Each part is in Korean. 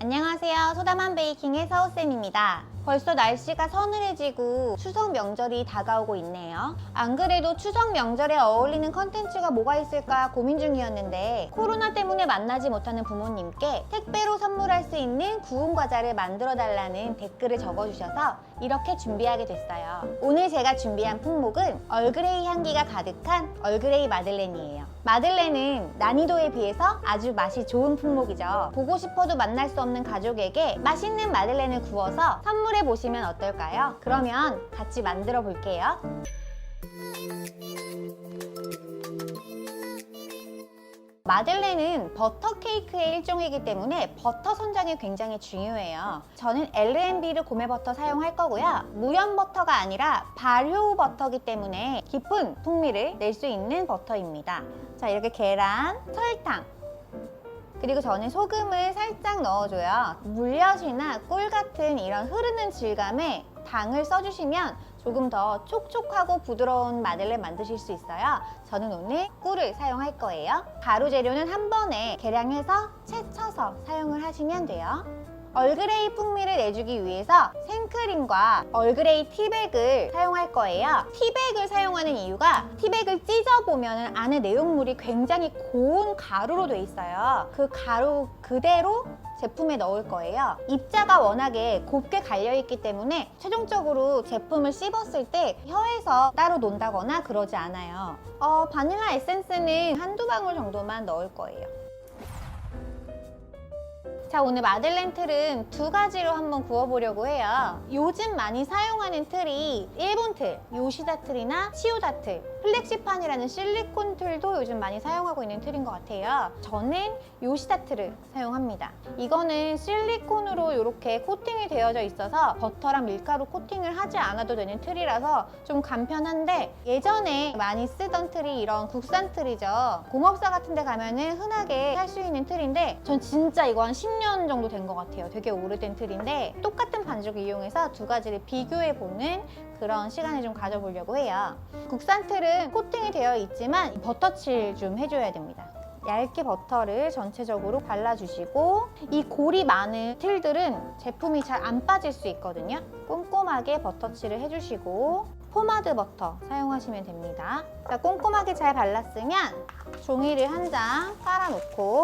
안녕하세요. 소다만 베이킹의 서우쌤입니다. 벌써 날씨가 서늘해지고 추석 명절이 다가오고 있네요. 안 그래도 추석 명절에 어울리는 컨텐츠가 뭐가 있을까 고민 중이었는데 코로나 때문에 만나지 못하는 부모님께 택배로 선물할 수 있는 구운 과자를 만들어 달라는 댓글을 적어주셔서 이렇게 준비하게 됐어요. 오늘 제가 준비한 품목은 얼그레이 향기가 가득한 얼그레이 마들렌이에요. 마들렌은 난이도에 비해서 아주 맛이 좋은 품목이죠. 보고 싶어도 만날 수 없는 가족에게 맛있는 마들렌을 구워서 선물해 보시면 어떨까요? 그러면 같이 만들어 볼게요. 마들렌은 버터 케이크의 일종이기 때문에 버터 선정이 굉장히 중요해요. 저는 L&B를 고메 버터 사용할 거고요. 무염 버터가 아니라 발효 버터기 때문에 깊은 풍미를 낼 수 있는 버터입니다. 자, 이렇게 계란, 설탕, 그리고 저는 소금을 살짝 넣어줘요. 물엿이나 꿀 같은 이런 흐르는 질감에 당을 써주시면 조금 더 촉촉하고 부드러운 마들렌 만드실 수 있어요. 저는 오늘 꿀을 사용할 거예요. 가루 재료는 한 번에 계량해서 채쳐서 사용을 하시면 돼요. 얼그레이 풍미를 내주기 위해서 생크림과 얼그레이 티백을 사용할 거예요. 티백을 사용하는 이유가 티백을 찢어보면 안에 내용물이 굉장히 고운 가루로 돼 있어요. 그 가루 그대로 제품에 넣을 거예요. 입자가 워낙에 곱게 갈려있기 때문에 최종적으로 제품을 씹었을 때 혀에서 따로 논다거나 그러지 않아요. 어, 바닐라 에센스는 한두 방울 정도만 넣을 거예요. 자 오늘 마들렌 틀은 두 가지로 한번 구워보려고 해요. 요즘 많이 사용하는 틀이 일본 틀, 요시다 틀이나 치오다 틀 플렉시판이라는 실리콘 틀도 요즘 많이 사용하고 있는 틀인 것 같아요. 저는 요시다 틀을 사용합니다. 이거는 실리콘으로 이렇게 코팅이 되어져 있어서 버터랑 밀가루 코팅을 하지 않아도 되는 틀이라서 좀 간편한데 예전에 많이 쓰던 틀이 이런 국산 틀이죠. 공업사 같은 데 가면은 흔하게 살수 있는 틀인데 전 진짜 이거 한 10년 정도 된 것 같아요. 되게 오래된 틀인데 똑같은 반죽을 이용해서 두 가지를 비교해보는 그런 시간을 좀 가져보려고 해요. 국산 틀은 코팅이 되어 있지만 버터칠 좀 해줘야 됩니다. 얇게 버터를 전체적으로 발라주시고 이 골이 많은 틀들은 제품이 잘 안 빠질 수 있거든요. 꼼꼼하게 버터칠을 해주시고 포마드 버터 사용하시면 됩니다. 자, 꼼꼼하게 잘 발랐으면 종이를 한 장 깔아놓고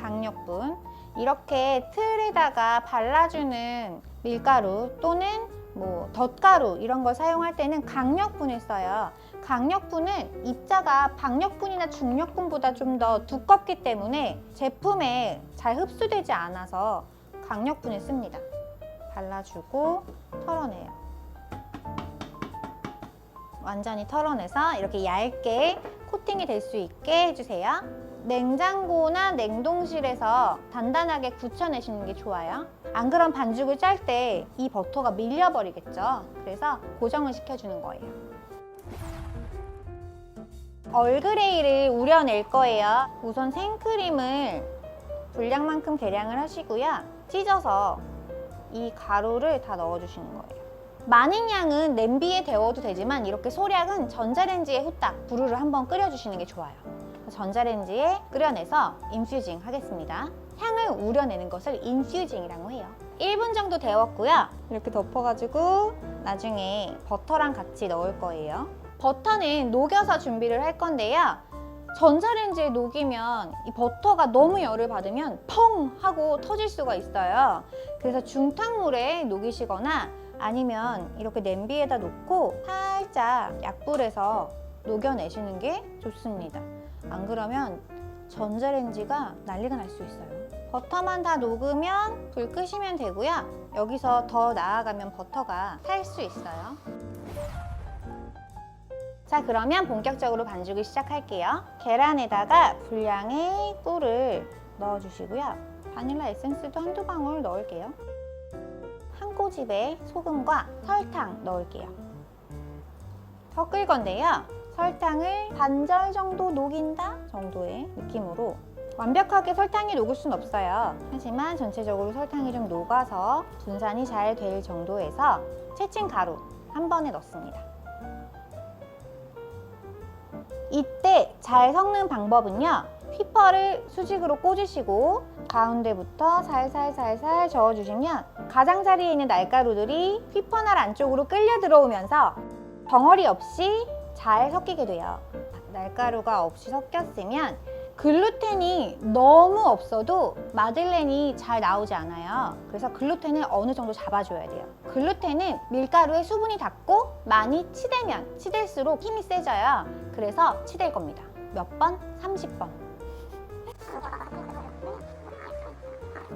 강력분 이렇게 틀에다가 발라주는 밀가루 또는 뭐 덧가루 이런 걸 사용할 때는 강력분을 써요. 강력분은 입자가 박력분이나 중력분보다 좀 더 두껍기 때문에 제품에 잘 흡수되지 않아서 강력분을 씁니다. 발라주고 털어내요. 완전히 털어내서 이렇게 얇게 코팅이 될 수 있게 해주세요. 냉장고나 냉동실에서 단단하게 굳혀내시는 게 좋아요. 안 그럼 반죽을 짤 때 이 버터가 밀려버리겠죠. 그래서 고정을 시켜주는 거예요. 얼그레이를 우려낼 거예요. 우선 생크림을 분량만큼 계량을 하시고요. 찢어서 이 가루를 다 넣어주시는 거예요. 많은 양은 냄비에 데워도 되지만 이렇게 소량은 전자레인지에 후딱 부르르 한번 끓여주시는 게 좋아요. 전자레인지에 끓여내서 인퓨징 하겠습니다. 향을 우려내는 것을 인퓨징이라고 해요. 1분 정도 데웠고요. 이렇게 덮어가지고 나중에 버터랑 같이 넣을 거예요. 버터는 녹여서 준비를 할 건데요. 전자레인지에 녹이면 이 버터가 너무 열을 받으면 펑 하고 터질 수가 있어요. 그래서 중탕물에 녹이시거나 아니면 이렇게 냄비에다 놓고 살짝 약불에서 녹여내시는 게 좋습니다. 안 그러면 전자레인지가 난리가 날 수 있어요. 버터만 다 녹으면 불 끄시면 되고요. 여기서 더 나아가면 버터가 탈 수 있어요. 자 그러면 본격적으로 반죽을 시작할게요. 계란에다가 분량의 꿀을 넣어주시고요. 바닐라 에센스도 한두 방울 넣을게요. 한 꼬집에 소금과 설탕 넣을게요. 섞을 건데요. 설탕을 반절 정도 녹인다 정도의 느낌으로 완벽하게 설탕이 녹을 순 없어요. 하지만 전체적으로 설탕이 좀 녹아서 분산이 잘 될 정도에서 채친 가루 한 번에 넣습니다. 이때 잘 섞는 방법은요. 휘퍼를 수직으로 꽂으시고 가운데부터 살살살살 저어주시면 가장자리에 있는 날가루들이 휘퍼날 안쪽으로 끌려 들어오면서 덩어리 없이 잘 섞이게 돼요. 날가루가 없이 섞였으면 글루텐이 너무 없어도 마들렌이 잘 나오지 않아요. 그래서 글루텐을 어느 정도 잡아줘야 돼요. 글루텐은 밀가루에 수분이 닿고 많이 치대면 치댈수록 힘이 세져요. 그래서 치댈 겁니다. 몇 번? 30번.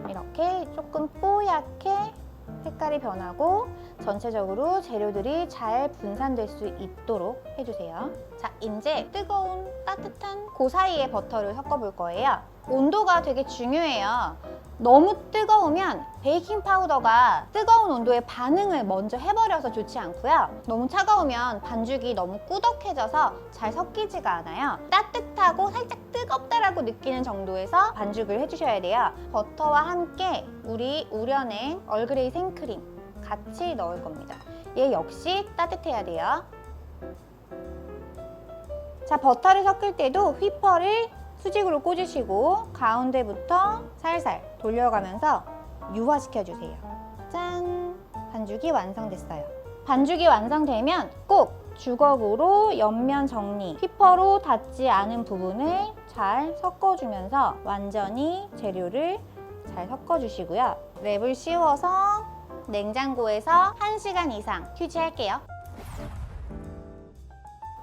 이렇게 조금 뽀얗게 색깔이 변하고 전체적으로 재료들이 잘 분산될 수 있도록 해주세요. 자, 이제 뜨거운 따뜻한 그 사이에 버터를 섞어볼 거예요. 온도가 되게 중요해요. 너무 뜨거우면 베이킹 파우더가 뜨거운 온도에 반응을 먼저 해버려서 좋지 않고요. 너무 차가우면 반죽이 너무 꾸덕해져서 잘 섞이지가 않아요. 따뜻하고 살짝 뜨겁다라고 느끼는 정도에서 반죽을 해주셔야 돼요. 버터와 함께 우리 우려낸 얼그레이 생크림 같이 넣을 겁니다. 얘 역시 따뜻해야 돼요. 자, 버터를 섞을 때도 휘퍼를 수직으로 꽂으시고 가운데부터 살살 돌려가면서 유화시켜 주세요. 짠! 반죽이 완성됐어요. 반죽이 완성되면 꼭 주걱으로 옆면 정리, 휘퍼로 닿지 않은 부분을 잘 섞어주면서 완전히 재료를 잘 섞어주시고요. 랩을 씌워서 냉장고에서 1시간 이상 휴지할게요.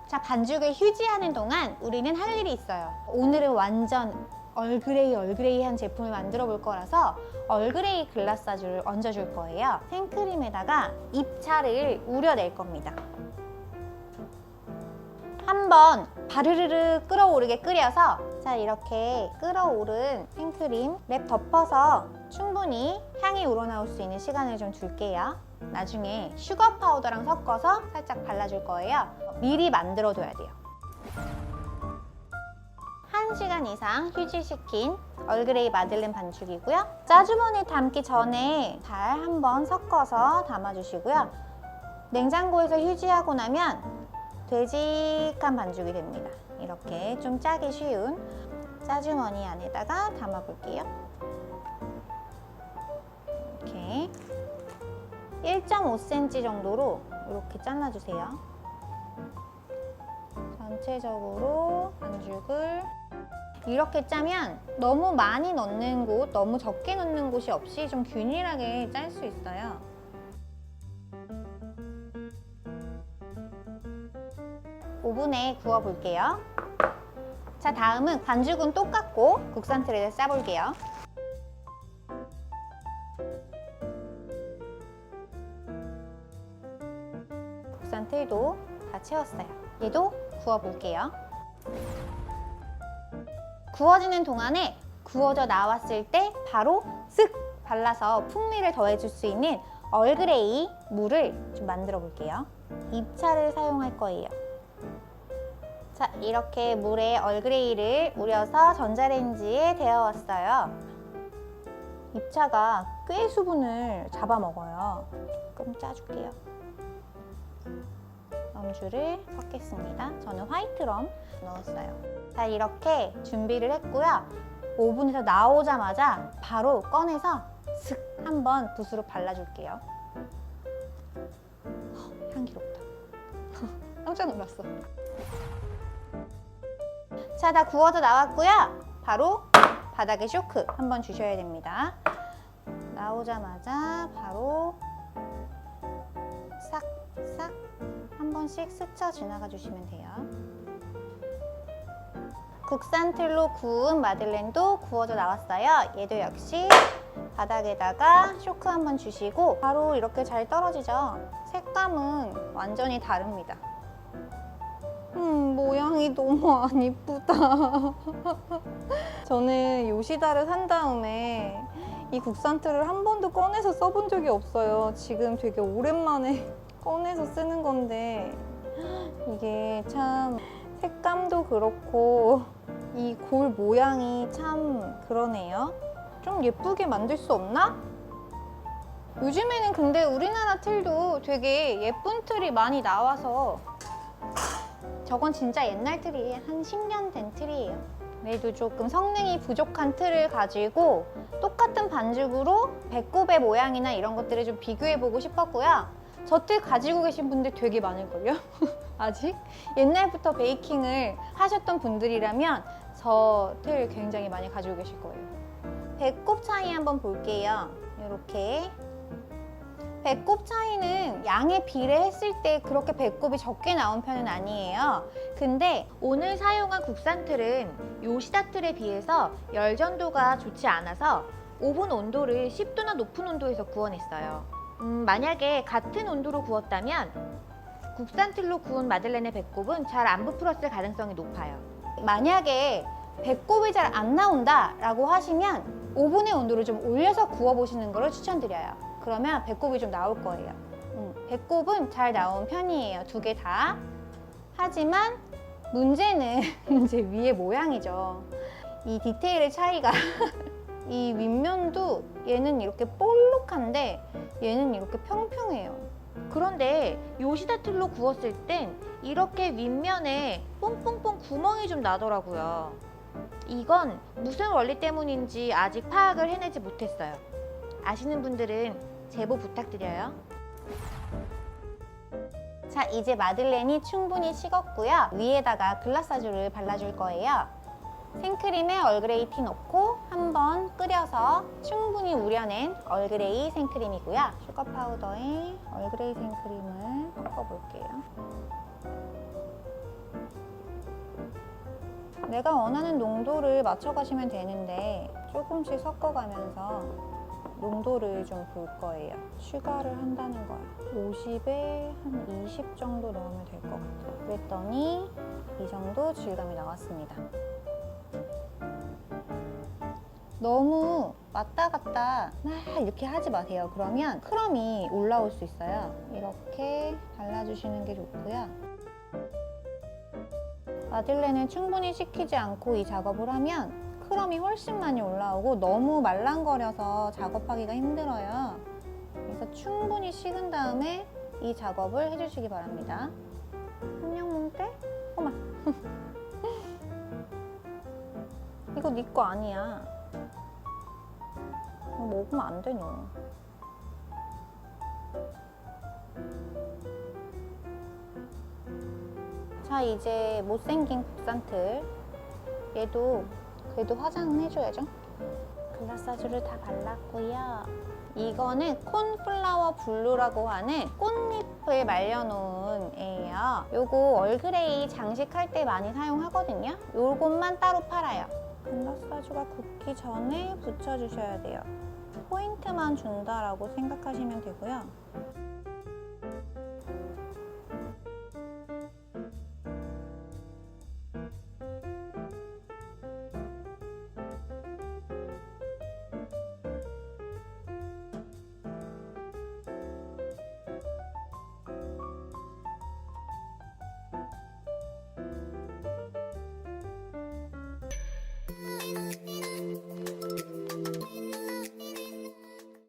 자, 반죽을 휴지하는 동안 우리는 할 일이 있어요. 오늘은 완전 얼그레이 얼그레이한 제품을 만들어 볼 거라서 얼그레이 글라사주를 얹어 줄 거예요. 생크림에다가 잎차를 우려낼 겁니다. 한번 바르르르 끓어오르게 끓여서 자 이렇게 끓어오른 생크림 랩 덮어서 충분히 향이 우러나올 수 있는 시간을 좀 줄게요. 나중에 슈거 파우더랑 섞어서 살짝 발라줄 거예요. 미리 만들어둬야 돼요. 1시간 이상 휴지시킨 얼그레이 마들렌 반죽이고요. 짜주머니에 담기 전에 잘 한번 섞어서 담아주시고요. 냉장고에서 휴지하고 나면 되직한 반죽이 됩니다. 이렇게 좀 짜기 쉬운 짜주머니 안에다가 담아볼게요. 이렇게 1.5cm 정도로 이렇게 잘라주세요. 전체적으로 반죽을 이렇게 짜면 너무 많이 넣는 곳, 너무 적게 넣는 곳이 없이 좀 균일하게 짤 수 있어요. 오븐에 구워 볼게요. 자, 다음은 반죽은 똑같고 국산 트레에 싸볼게요. 채웠어요. 얘도 구워 볼게요. 구워지는 동안에 구워져 나왔을 때 바로 쓱 발라서 풍미를 더해줄 수 있는 얼그레이 물을 좀 만들어 볼게요. 입차를 사용할 거예요. 자, 이렇게 물에 얼그레이를 우려서 전자레인지에 데워왔어요. 입차가 꽤 수분을 잡아먹어요. 조금 짜줄게요. 럼주를 섞겠습니다. 저는 화이트 럼 넣었어요. 자, 이렇게 준비를 했고요. 오븐에서 나오자마자 바로 꺼내서 슥 한번 붓으로 발라줄게요. 헉, 향기롭다. 깜짝 놀랐어. 자, 다 구워서 나왔고요. 바로 바닥에 쇼크 한번 주셔야 됩니다. 나오자마자 바로 싹 싹 한 번씩 스쳐 지나가 주시면 돼요. 국산 틀로 구운 마들렌도 구워져 나왔어요. 얘도 역시 바닥에다가 쇼크 한번 주시고 바로 이렇게 잘 떨어지죠. 색감은 완전히 다릅니다. 음, 모양이 너무 안 이쁘다. 저는 요시다를 산 다음에 이 국산 틀을 한 번도 꺼내서 써본 적이 없어요. 지금 되게 오랜만에 꺼내서 쓰는 건데 이게 참 색감도 그렇고 이 골 모양이 참 그러네요. 좀 예쁘게 만들 수 없나? 요즘에는 근데 우리나라 틀도 되게 예쁜 틀이 많이 나와서 저건 진짜 옛날 틀이에요. 한 10년 된 틀이에요. 얘도 조금 성능이 부족한 틀을 가지고 똑같은 반죽으로 배꼽의 모양이나 이런 것들을 좀 비교해보고 싶었고요. 저틀 가지고 계신 분들 되게 많을걸요? 아직? 옛날부터 베이킹을 하셨던 분들이라면 저 틀 굉장히 많이 가지고 계실 거예요. 배꼽 차이 한번 볼게요. 이렇게. 배꼽 차이는 양에 비례했을 때 그렇게 배꼽이 적게 나온 편은 아니에요. 근데 오늘 사용한 국산 틀은 요시다 틀에 비해서 열전도가 좋지 않아서 오븐 온도를 10도나 높은 온도에서 구워냈어요. 음, 만약에 같은 온도로 구웠다면 국산 틀로 구운 마들렌의 배꼽은 잘 안 부풀었을 가능성이 높아요. 만약에 배꼽이 잘 안 나온다 라고 하시면 오븐의 온도를 좀 올려서 구워보시는 것을 추천드려요. 그러면 배꼽이 좀 나올 거예요. 음, 배꼽은 잘 나온 편이에요. 두 개 다. 하지만 문제는 이제 위의 모양이죠. 이 디테일의 차이가 이 윗면도 얘는 이렇게 볼록한데 얘는 이렇게 평평해요. 그런데 요시다 틀로 구웠을 땐 이렇게 윗면에 뽕뽕뽕 구멍이 좀 나더라고요. 이건 무슨 원리 때문인지 아직 파악을 해내지 못했어요. 아시는 분들은 제보 부탁드려요. 자, 이제 마들렌이 충분히 식었고요. 위에다가 글라사주를 발라줄 거예요. 생크림에 얼그레이 티 넣고 한번 끓여서 충분히 우려낸 얼그레이 생크림이고요. 슈거 파우더에 얼그레이 생크림을 섞어볼게요. 내가 원하는 농도를 맞춰가시면 되는데 조금씩 섞어가면서 농도를 좀 볼 거예요. 슈가를 한다는 거야. 50에 한 20 정도 넣으면 될 것 같아요. 그랬더니 이 정도 질감이 나왔습니다. 너무 왔다 갔다 막 이렇게 하지 마세요. 그러면 크럼이 올라올 수 있어요. 이렇게 발라주시는 게 좋고요. 마들렌을 충분히 식히지 않고 이 작업을 하면 크럼이 훨씬 많이 올라오고 너무 말랑거려서 작업하기가 힘들어요. 그래서 충분히 식은 다음에 이 작업을 해주시기 바랍니다. 안녕 몽떼? 어머. 이거 네 거 아니야. 이거 먹으면 안 돼, 너. 자, 이제 못생긴 국산틀. 얘도 그래도 화장은 해줘야죠. 글라사주를 다 발랐고요. 이거는 콘플라워 블루라고 하는 꽃잎을 말려놓은 애예요. 요거 얼그레이 장식할 때 많이 사용하거든요. 요것만 따로 팔아요. 글라사주가 굳기 전에 붙여주셔야 돼요. 포인트만 준다라고 생각하시면 되고요.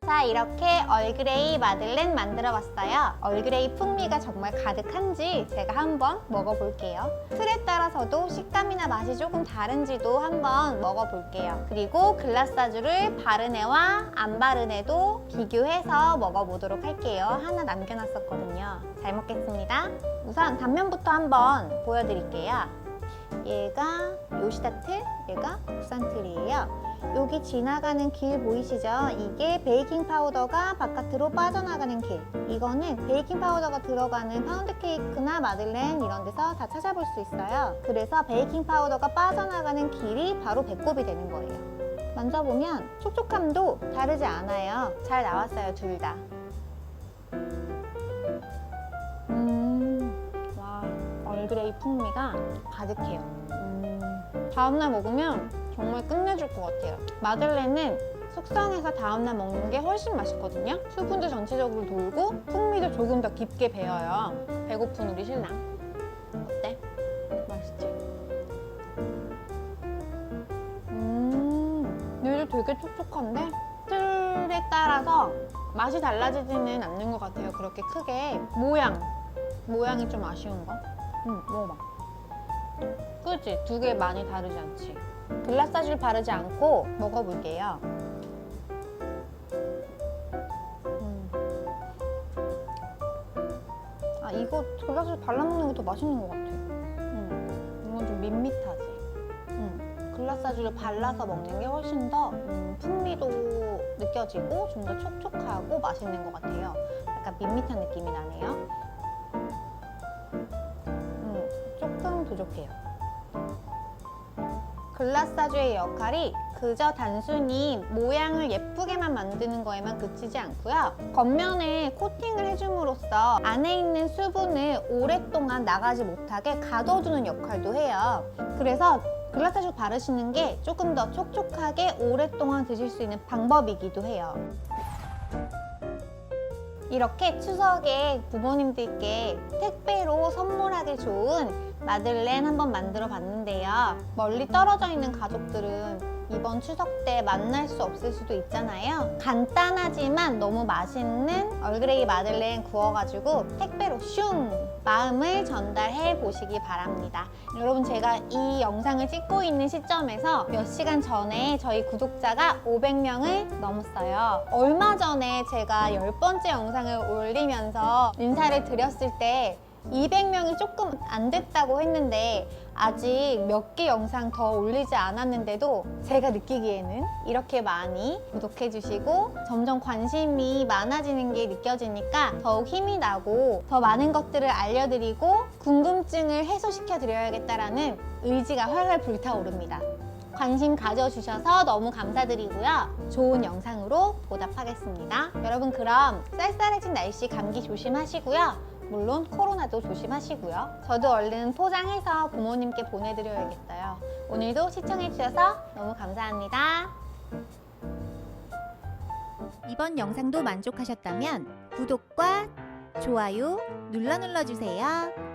자 이렇게 얼그레이 마들렌 만들어 봤어요. 얼그레이 풍미가 정말 가득한지 제가 한번 먹어볼게요. 틀에 따라서도 식감이나 맛이 조금 다른지도 한번 먹어볼게요. 그리고 글라사주를 바른 애와 안 바른 애도 비교해서 먹어보도록 할게요. 하나 남겨놨었거든요. 잘 먹겠습니다. 우선 단면부터 한번 보여드릴게요. 얘가 요시다 틀, 얘가 국산 틀이에요 여기 지나가는 길 보이시죠? 이게 베이킹 파우더가 바깥으로 빠져나가는 길. 이거는 베이킹 파우더가 들어가는 파운드 케이크나 마들렌 이런 데서 다 찾아볼 수 있어요. 그래서 베이킹 파우더가 빠져나가는 길이 바로 배꼽이 되는 거예요. 만져보면 촉촉함도 다르지 않아요. 잘 나왔어요, 둘 다. 음, 와, 얼그레이 풍미가 가득해요. 음, 다음날 먹으면 정말 끝내줄 것 같아요. 마들렌은 숙성해서 다음날 먹는 게 훨씬 맛있거든요. 수분도 전체적으로 돌고 풍미도 조금 더 깊게 배어요. 배고픈 우리 신랑. 어때? 맛있지? 음, 얘도 되게 촉촉한데 틀에 따라서 맛이 달라지지는 않는 것 같아요. 그렇게 크게 모양, 모양이 좀 아쉬운 거. 음, 먹어봐. 그지? 두개 많이 다르지 않지? 글라스аж를 바르지 않고 먹어볼게요. 음. 아 이거 글라스를 발라먹는 게 더 맛있는 것 같아. 음. 이건 좀 밋밋하지. 음. 글라스아주를 발라서 먹는 게 훨씬 더 음, 풍미도 느껴지고 좀 더 촉촉하고 맛있는 것 같아요. 약간 밋밋한 느낌이 나네요. 음, 조금 부족해요. 글라스아주의 역할이 그저 단순히 모양을 예쁘게만 만드는 거에만 그치지 않고요. 겉면에 코팅을 해줌으로써 안에 있는 수분을 오랫동안 나가지 못하게 가둬두는 역할도 해요. 그래서 글라스아주 바르시는 게 조금 더 촉촉하게 오랫동안 드실 수 있는 방법이기도 해요. 이렇게 추석에 부모님들께 택배로 선물하기 좋은 마들렌 한번 만들어 봤는데요. 멀리 떨어져 있는 가족들은 이번 추석 때 만날 수 없을 수도 있잖아요. 간단하지만 너무 맛있는 얼그레이 마들렌 구워가지고 택배로 슝 마음을 전달해 보시기 바랍니다. 여러분 제가 이 영상을 찍고 있는 시점에서 몇 시간 전에 저희 구독자가 500명을 넘었어요. 얼마 전에 제가 열 번째 영상을 올리면서 인사를 드렸을 때 200명이 조금 안 됐다고 했는데 아직 몇 개 영상 더 올리지 않았는데도 제가 느끼기에는 이렇게 많이 구독해 주시고 점점 관심이 많아지는 게 느껴지니까 더욱 힘이 나고 더 많은 것들을 알려드리고 궁금증을 해소시켜 드려야겠다라는 의지가 활활 불타오릅니다. 관심 가져주셔서 너무 감사드리고요. 좋은 영상으로 보답하겠습니다. 여러분 그럼 쌀쌀해진 날씨 감기 조심하시고요. 물론 코로나도 조심하시고요. 저도 얼른 포장해서 부모님께 보내드려야겠어요. 오늘도 시청해주셔서 너무 감사합니다. 이번 영상도 만족하셨다면 구독과 좋아요 눌러 눌러주세요.